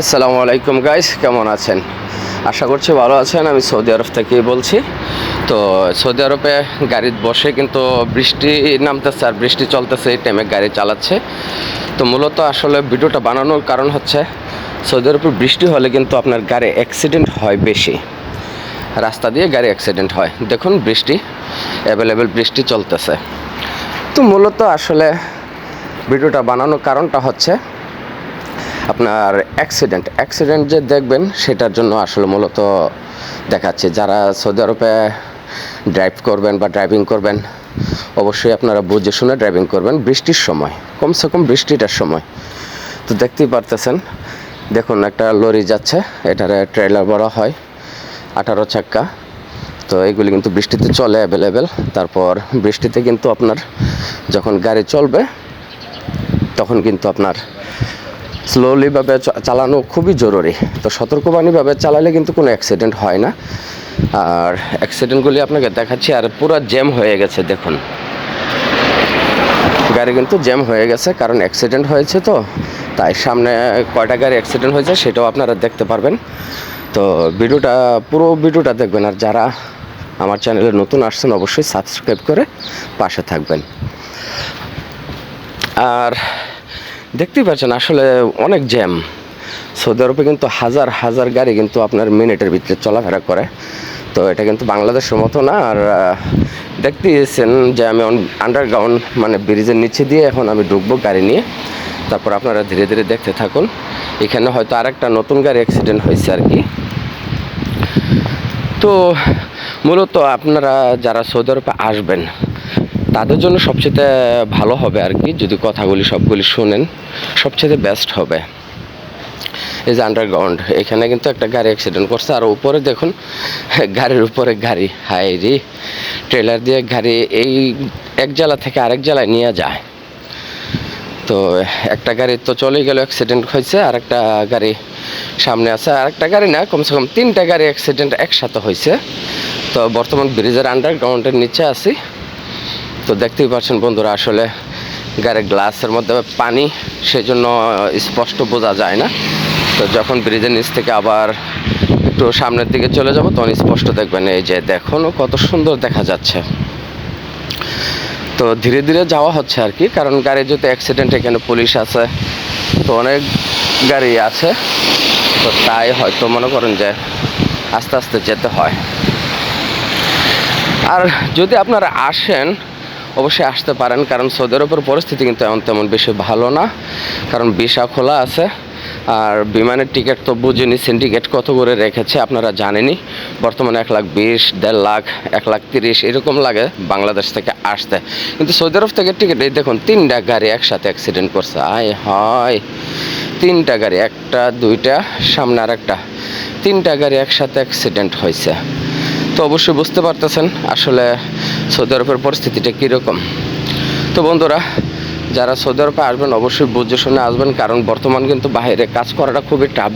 আসসালামু আলাইকুম গাইস কেমন আছেন? আশা করছি ভালো আছেন, আমি সৌদি আরব থেকে বলছি। তো সৌদি আরবে গাড়ি বসে কিন্তু বৃষ্টি নামতেছে আর বৃষ্টি চলতেছে, এই টাইমে গাড়ি চালাচ্ছে। তো মূলত আসলে ভিডিওটা বানানোর কারণ হচ্ছে, সৌদি আরবে বৃষ্টি হলে কিন্তু আপনার গাড়ি অ্যাক্সিডেন্ট হয় বেশি। রাস্তা দিয়ে গাড়ি অ্যাক্সিডেন্ট হয়। দেখুন বৃষ্টি অ্যাভেলেবেল বৃষ্টি চলতেছে। তো মূলত আসলে ভিডিওটা বানানোর কারণটা হচ্ছে আপনার অ্যাক্সিডেন্ট অ্যাক্সিডেন্ট যে দেখবেন, সেটার জন্য আসলে মূলত দেখাচ্ছে, যারা সৌদি আরবে ড্রাইভ করবেন বা ড্রাইভিং করবেন, অবশ্যই আপনারা বুঝে শুনে ড্রাইভিং করবেন বৃষ্টির সময়, কমসে কম বৃষ্টিটার সময়। তো দেখতেই পারতেছেন, দেখুন একটা লরি যাচ্ছে, এটার ট্রেলার বলা হয়, আঠারো চাক্কা। তো এগুলি কিন্তু বৃষ্টিতে চলে অ্যাভেলেবেল তারপর বৃষ্টিতে কিন্তু আপনার যখন গাড়ি চলবে, তখন কিন্তু আপনার স্লোলিভাবে চালানো খুবই জরুরি। তো সতর্কবাণীভাবে চালালে কিন্তু কোনো অ্যাক্সিডেন্ট হয় না। আর অ্যাক্সিডেন্টগুলি আপনাকে দেখাচ্ছি, আর পুরো জ্যাম হয়ে গেছে, দেখুন। গাড়ি কিন্তু জ্যাম হয়ে গেছে, কারণ অ্যাক্সিডেন্ট হয়েছে তো। তাই সামনে কয়টা গাড়ি অ্যাক্সিডেন্ট হয়েছে সেটাও আপনারা দেখতে পারবেন। তো ভিডিওটা, পুরো ভিডিওটা দেখবেন, আর যারা আমার চ্যানেলে নতুন আসছেন, অবশ্যই সাবস্ক্রাইব করে পাশে থাকবেন। আর দেখতেই পাচ্ছেন, আসলে অনেক জ্যাম। সৌদি আরবে কিন্তু হাজার হাজার গাড়ি কিন্তু আপনার মিনিটের ভিতরে চলাফেরা করে। তো এটা কিন্তু বাংলাদেশের মতো না, আর দেখতেইছেন যে আমি আন্ডারগ্রাউন্ড মানে ব্রিজের নিচে দিয়ে এখন আমি ঢুকবো গাড়ি নিয়ে। তারপর আপনারা ধীরে ধীরে দেখতে থাকুন। এখানে হয়তো আরেকটা নতুন গাড়ি অ্যাক্সিডেন্ট হয়েছে আর কি। তো মূলত আপনারা যারা সৌদি আরবে আসবেন তাদের জন্য সবচেয়ে ভালো হবে আর কি, যদি কথাগুলি সবগুলি শোনেন, সবচেয়ে বেস্ট হবে। এই যে আন্ডারগ্রাউন্ড এখানে কিন্তু একটা গাড়ি অ্যাক্সিডেন্ট করছে, আর উপরে দেখুন, গাড়ির উপরে গাড়ি হাই রে ট্রেলার দিয়ে গাড়ি এই এক জেলা থেকে আরেক জেলায় নিয়ে যায়। তো একটা গাড়ি তো চলে গেল অ্যাক্সিডেন্ট হয়েছে, আর একটা গাড়ি সামনে আছে, আর একটা গাড়ি না, কমসে কম তিনটা গাড়ি অ্যাক্সিডেন্ট একসাথে হয়েছে। তো বর্তমান ব্রিজের আন্ডারগ্রাউন্ডের নিচে আছি। তো দেখতেই পাচ্ছেন বন্ধুরা, আসলে গাড়ির গ্লাসের মধ্যে পানি সেই জন্য স্পষ্ট বোঝা যায় না। তো যখন ব্রিজের নিচ থেকে আবার একটু সামনের দিকে চলে যাব, তখন স্পষ্ট দেখবেন, এই যে দেখুন, কত সুন্দর দেখা যাচ্ছে। তো ধীরে ধীরে যাওয়া হচ্ছে আর কি, কারণ গাড়ি যেহেতু অ্যাক্সিডেন্ট এখানে পুলিশ আছে, তো অনেক গাড়ি আছে। তো তাই হয়তো মনে করেন যে আস্তে আস্তে যেতে হয়। আর যদি আপনারা আসেন অবশ্যই আসতে পারেন, কারণ সৌদি আরবের পরিস্থিতি কিন্তু এমন তেমন বেশি ভালো না, কারণ ভিসা খোলা আছে, আর বিমানের টিকিট তো বুঝিনি সিন্ডিকেট কত করে রেখেছে আপনারা জানেনই, বর্তমানে এক লাখ বিশ, দেড় লাখ, এক লাখ তিরিশ, এরকম লাগে বাংলাদেশ থেকে আসতে। কিন্তু সৌদি আরব থেকে টিকিট, এই দেখুন, তিনটা গাড়ি একসাথে অ্যাক্সিডেন্ট করছে, আয় হয়, তিনটা গাড়ি, একটা, দুইটা, সামনে আর একটা তিনটা গাড়ি একসাথে অ্যাক্সিডেন্ট হয়েছে। তো অবশ্যই বুঝতে পারতেছেন আসলে সৌদি আরবের পরিস্থিতিটা কীরকম। তো বন্ধুরা, যারা সৌদি আরবে আসবেন অবশ্যই বুঝে শুনে আসবেন, কারণ বর্তমান কিন্তু বাইরে কাজ করাটা খুবই টাফ।